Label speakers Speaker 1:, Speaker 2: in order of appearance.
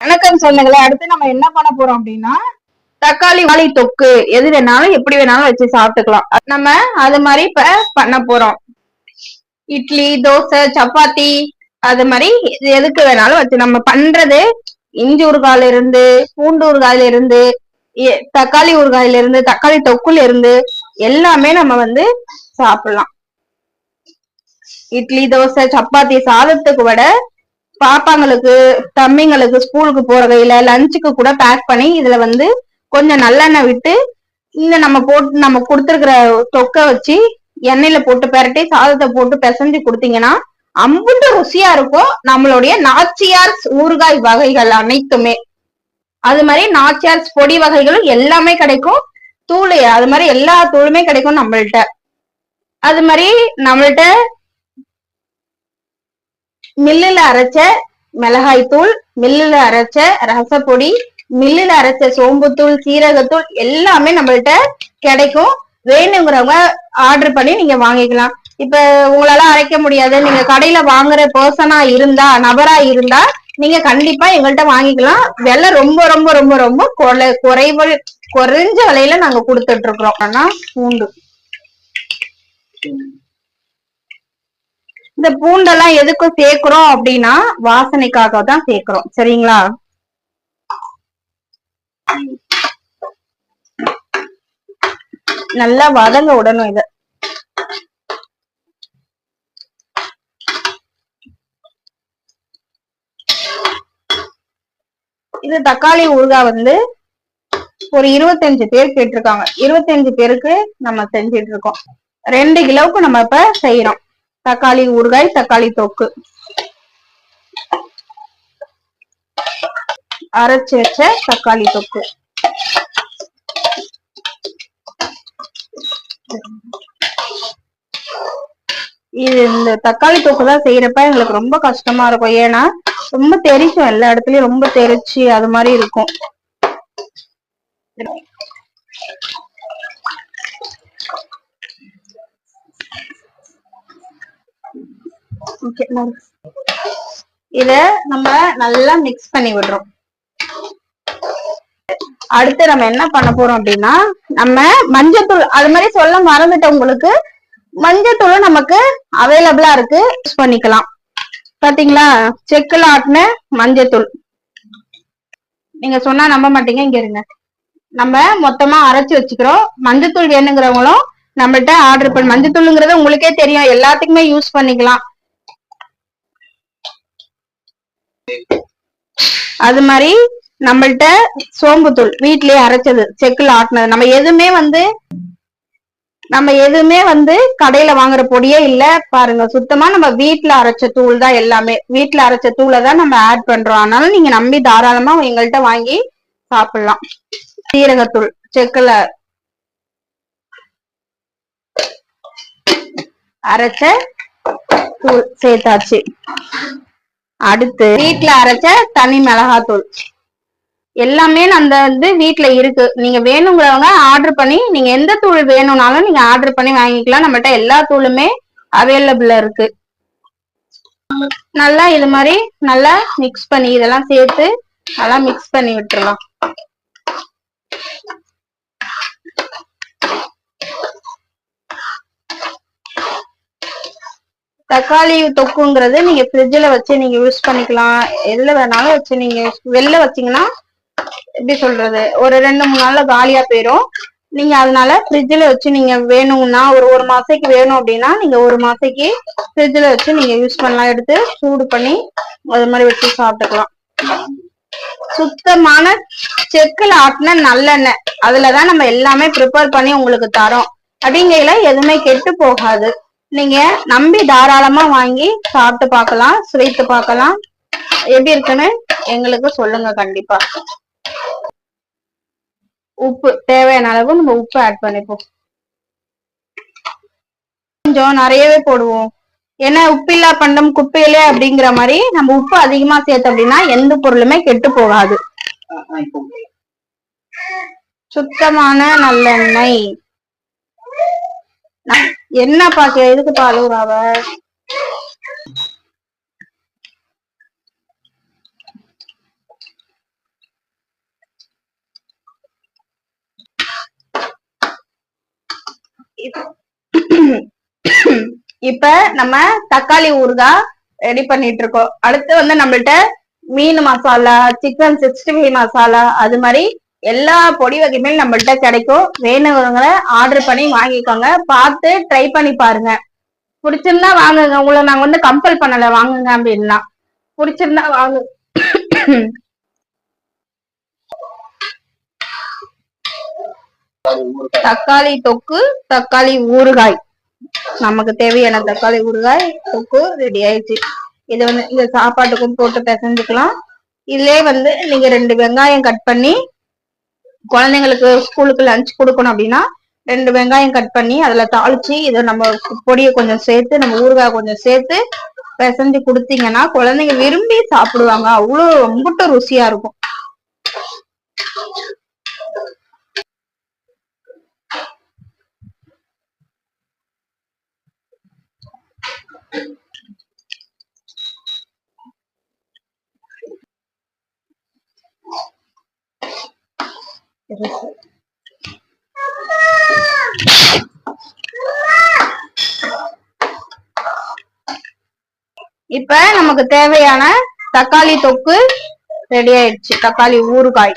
Speaker 1: வணக்கம் சொன்னங்களே அடுத்து நம்ம என்ன பண்ண போறோம் அப்படின்னா தக்காளி வாழை தொக்கு. எது வேணாலும் எப்படி வேணாலும் வச்சு சாப்பிட்டுக்கலாம். நம்ம அது மாதிரி இப்ப பண்ண போறோம். இட்லி தோசை சப்பாத்தி அது மாதிரி எதுக்கு வேணாலும் வச்சு நம்ம பண்றது இஞ்சி ஊறுகாயில இருந்து பூண்டு ஊறுகாயில இருந்து தக்காளி ஊறுகாயில இருந்து தக்காளி தொக்குல இருந்து எல்லாமே நம்ம வந்து சாப்பிடலாம். இட்லி தோசை சப்பாத்தி சாதத்துக்கு விட பாப்பாங்களுக்கு தம்பிங்களுக்கு ஸ்கூலுக்கு போற கையில லஞ்சுக்கு கூட பேக் பண்ணி இதுல வந்து கொஞ்சம் நல்லெண்ணெய் விட்டு இந்த நம்ம போட்டு நம்ம கொடுத்துருக்கிற தொக்கை வச்சு எண்ணெயில போட்டு பெரட்டி சாதத்தை போட்டு பிசைஞ்சு கொடுத்தீங்கன்னா அம்புண்டு ருசியா இருக்கும். நம்மளுடைய நாச்சியார்ஸ் ஊறுகாய் வகைகள் அனைத்துமே. அது மாதிரி நாச்சியார்ஸ் பொடி வகைகளும் எல்லாமே கிடைக்கும். தூள் அது மாதிரி எல்லா தூளுமே கிடைக்கும் நம்மள்ட்ட. அது மாதிரி நம்மள்ட்ட மில்லுல அரைச்ச மிளகாய் தூள் மில்லுல அரைச்ச ரசப்பொடி மில்லுல அரைச்ச சோம்புத்தூள் சீரகத்தூள் எல்லாமே நம்மள்ட்ட கிடைக்கும். வேணுங்கிறவங்க ஆர்டர் பண்ணி நீங்க வாங்கிக்கலாம். இப்ப உங்களால அரைக்க முடியாது. நீங்க கடையில வாங்குற பர்சனா இருந்தா நபரா இருந்தா நீங்க கண்டிப்பா எங்கள்கிட்ட வாங்கிக்கலாம். விலை ரொம்ப ரொம்ப ரொம்ப ரொம்ப குறை- குறைவு குறைஞ்ச விலையில நாங்க கொடுத்துட்டு இருக்கிறோம். ஆனா பூண்டு. இந்த பூண்டெல்லாம் எதுக்கு சேர்க்கிறோம் அப்படின்னா வாசனைக்காக தான் சேர்க்கிறோம். சரிங்களா? நல்லா வதங்க விடணும் இத. இது தக்காளி ஊறுகாய் வந்து ஒரு இருபத்தஞ்சு பேர் கேட்டிருக்காங்க. இருபத்தஞ்சு பேருக்கு நம்ம செஞ்சிட்டு இருக்கோம். ரெண்டு கிலோவுக்கு நம்ம இப்ப செய்யறோம். தக்காளி ஊறுகாய் தக்காளி தொக்கு. அரைச்சு வச்ச தக்காளி தொக்கு. இது இந்த தக்காளி தொக்கு தான் செய்யறப்ப எங்களுக்கு ரொம்ப கஷ்டமா இருக்கும். ஏன்னா ரொம்ப தெரிக்கும். எல்லா இடத்துலயும் ரொம்ப தெரிச்சு அது மாதிரி இருக்கும். இத நம்ம நல்லா மிக்ஸ் பண்ணி விடுறோம். அடுத்து நம்ம என்ன பண்ண போறோம் அப்படின்னா நம்ம மஞ்சத்தூள் அது மாதிரி சொல்ல மறந்துட்டேன் உங்களுக்கு. மஞ்சத்தூளும் நமக்கு அவைலபிளா இருக்கு. யூஸ் பண்ணிக்கலாம். பாத்தீங்களா? செக்குல ஆட்டின மஞ்சத்தூள். நீங்க சொன்னா நம்ப மாட்டீங்க இங்க இருங்க. நம்ம மொத்தமா அரைச்சு வச்சுக்கிறோம். மஞ்சத்தூள் வேணுங்கிறவங்களும் நம்மள்ட்ட ஆர்டர் பண்ண மஞ்சத்தூளுங்கிறது உங்களுக்கே தெரியும். எல்லாத்துக்குமே யூஸ் பண்ணிக்கலாம். அது மாதிரி நம்மள்ட்ட சோம்புத்தூள் வீட்லயே அரைச்சது செக்குல ஆட்டினது. நம்ம எதுவுமே வந்து நம்ம எதுவுமே வந்து கடையில வாங்குற பொடியே இல்ல. பாருங்க சுத்தமா நம்ம வீட்டுல அரைச்ச தூள் தான் எல்லாமே. வீட்டுல அரைச்ச தூளை தான் நம்ம ஆட் பண்றோம். அதனால நீங்க நம்பி தாராளமா எங்கள்கிட்ட வாங்கி சாப்பிடலாம். சீரகத்தூள் செக்குல அரைச்ச தூள் சேர்த்தாச்சு. அடுத்து வீட்ல அரைச்ச தனி மிளகாத்தூள். எல்லாமே அந்த வந்து வீட்ல இருக்கு. நீங்க வேணுங்கிறவங்க ஆர்டர் பண்ணி நீங்க எந்த தூள் வேணும்னாலும் நீங்க ஆர்டர் பண்ணி வாங்கிக்கலாம். நம்மகிட்ட எல்லா தூளுமே அவைலபிள் இருக்கு. நல்லா இது மாதிரி நல்லா மிக்ஸ் பண்ணி இதெல்லாம் சேர்த்து நல்லா மிக்ஸ் பண்ணி விட்டுறலாம். தக்காளி தொக்குங்கிறது நீங்க ஃப்ரிட்ஜ்ல வச்சு நீங்க யூஸ் பண்ணிக்கலாம். எதுல வேணாலும் வச்சு நீங்க வெளில வச்சீங்கன்னா எப்படி சொல்றது? ஒரு ரெண்டு மூணு நாள்ல காலியா போயிடும் நீங்க அதனால ஃப்ரிட்ஜ்ல வச்சு நீங்க வேணும்னா ஒரு ஒரு மாசத்துக்கு வேணும் அப்படின்னா நீங்க ஒரு மாசத்துக்கு ஃப்ரிட்ஜ்ல வச்சு நீங்க யூஸ் பண்ணலாம். எடுத்து சூடு பண்ணி அது மாதிரி வச்சு சாப்பிட்டுக்கலாம். சுத்தமான செக்குல ஆட்டின நல்லெண்ணெய். அதுலதான் நம்ம எல்லாமே ப்ரிப்பேர் பண்ணி உங்களுக்கு தரோம். அப்படிங்கையில எதுவுமே கெட்டு போகாது. நீங்க நம்பி தாராளமா வாங்கி சாப்பிட்டு பார்க்கலாம் சுவைத்து பார்க்கலாம். எப்படி இருக்குன்னு எங்களுக்கு சொல்லுங்க கண்டிப்பா. உப்பு தேவையான அளவு நம்ம உப்பு ஆட் பண்ணிப்போம். கொஞ்சம் நிறையவே போடுவோம். ஏன்னா உப்பில்லா பண்டம் குப்பையிலே அப்படிங்கிற மாதிரி நம்ம உப்பு அதிகமா சேர்த்து அப்படின்னா எந்த பொருளுமே கெட்டு போகாது. சுத்தமான நல்லெண்ணெய். என்ன பாக்க எதுக்குப்பா அழுகுறாவ இப்ப நம்ம தக்காளி ஊறுகாய் ரெடி பண்ணிட்டு இருக்கோம் அடுத்து வந்து நம்மள்ட்ட மீன் masala chicken sixty five masala அது மாதிரி எல்லா பொடி வகையுமே நம்மள்ட்ட கிடைக்கும். வேணுங்கிறவங்கள ஆர்டர் பண்ணி வாங்கிக்கோங்க. பார்த்து ட்ரை பண்ணி பாருங்க. பிடிச்சிருந்தா வாங்குங்க. உங்களை நாங்க வந்து கம்பல் பண்ணல. வாங்குங்க அப்படின்னா. பிடிச்சிருந்தா வாங்கு. தக்காளி தொக்கு தக்காளி ஊறுகாய். நமக்கு தேவையான தக்காளி ஊறுகாய் தொக்கு ரெடி ஆயிடுச்சு. இது வந்து இந்த சாப்பாட்டுக்கும் போட்டு பிசைஞ்சுக்கலாம். இதுலயே வந்து நீங்க ரெண்டு வெங்காயம் கட் பண்ணி குழந்தைங்களுக்கு ஸ்கூலுக்கு லஞ்ச் கொடுக்கணும் அப்படின்னா ரெண்டு வெங்காயம் கட் பண்ணி அதுல தாளிச்சு இதை நம்ம பொடியை கொஞ்சம் சேர்த்து நம்ம ஊறுகாய் கொஞ்சம் சேர்த்து பிசைஞ்சு கொடுத்தீங்கன்னா குழந்தைங்க விரும்பி சாப்பிடுவாங்க. அவ்வளோ ரொம்ப ருசியா இருக்கும். இப்ப நமக்கு தேவையான தக்காளி தொக்கு ரெடி ஆயிடுச்சு. தக்காளி ஊறுகாய்.